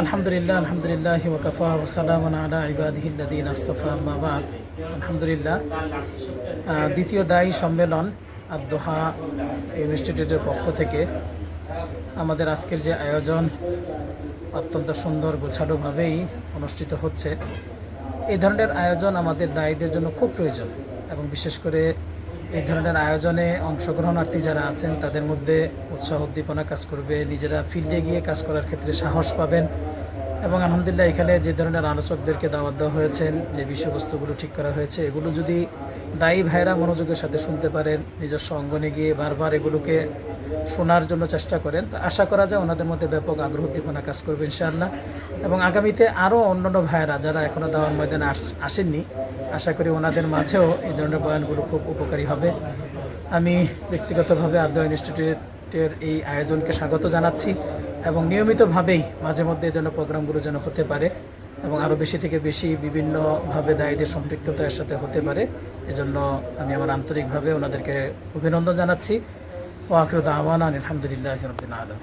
আলহামদুলিল্লাহ আলহামদুলিল্লাহ ওকাফা ওসালাম আলা ইবাদিহিল্লাদিন আস্তফা আম্মাবাদ আলহামদুলিল্লাহ দ্বিতীয় দায়ী সম্মেলন আদোহা ইনস্টিটিউটের পক্ষ থেকে আমাদের আজকের যে আয়োজন অত্যন্ত সুন্দর, গোছালোভাবেই অনুষ্ঠিত হচ্ছে। এই ধরনের আয়োজন আমাদের দায়ীদের জন্য খুব প্রয়োজন এবং বিশেষ করে এই ধরনের আয়োজনে অংশগ্রহণার্থী যারা আছেন, তাদের মধ্যে উৎসাহ উদ্দীপনা কাজ করবে, নিজেরা ফিল্ডে গিয়ে কাজ করার ক্ষেত্রে সাহস পাবেন এবং আলহামদুলিল্লাহ এখানে যে ধরনের আলোচকদেরকে দাওয়াত দেওয়া হয়েছেন যে বিষয়বস্তুগুলো ঠিক করা হয়েছে, এগুলো যদি দায়ী ভাইরা মনোযোগের সাথে শুনতে পারেন, নিজস্ব অঙ্গনে গিয়ে বারবার এগুলোকে শোনার জন্য চেষ্টা করেন। তো আশা করা যায় ওনাদের মধ্যে ব্যাপক আগ্রহ উদ্দীপনা কাজ করবে ইনশাআল্লাহ। এবং আগামীতে আরও অন্যান্য ভাইয়েরা যারা এখনও দাওয়ার ময়দানে আস- আসেননি, আশা করি ওনাদের মাঝেও এই ধরনের বয়ানগুলো খুব উপকারী হবে। আমি ব্যক্তিগতভাবে আদ্য ইনস্টিটিউটের এই আয়োজনকে স্বাগত জানাচ্ছি। এবং নিয়মিতভাবেই মাঝে মধ্যে এই ধরনের প্রোগ্রামগুলো যেন হতে পারে এবং আরও বেশি থেকে বেশি বিভিন্নভাবে দায়ীদের সম্পৃক্ততার সাথে হতে পারে। এজন্য আমি আমার আন্তরিকভাবে ওনাদেরকে অভিনন্দন জানাচ্ছি। ও আখরুদ আহমান আলহামদুলিল্লাহ রবিন আলম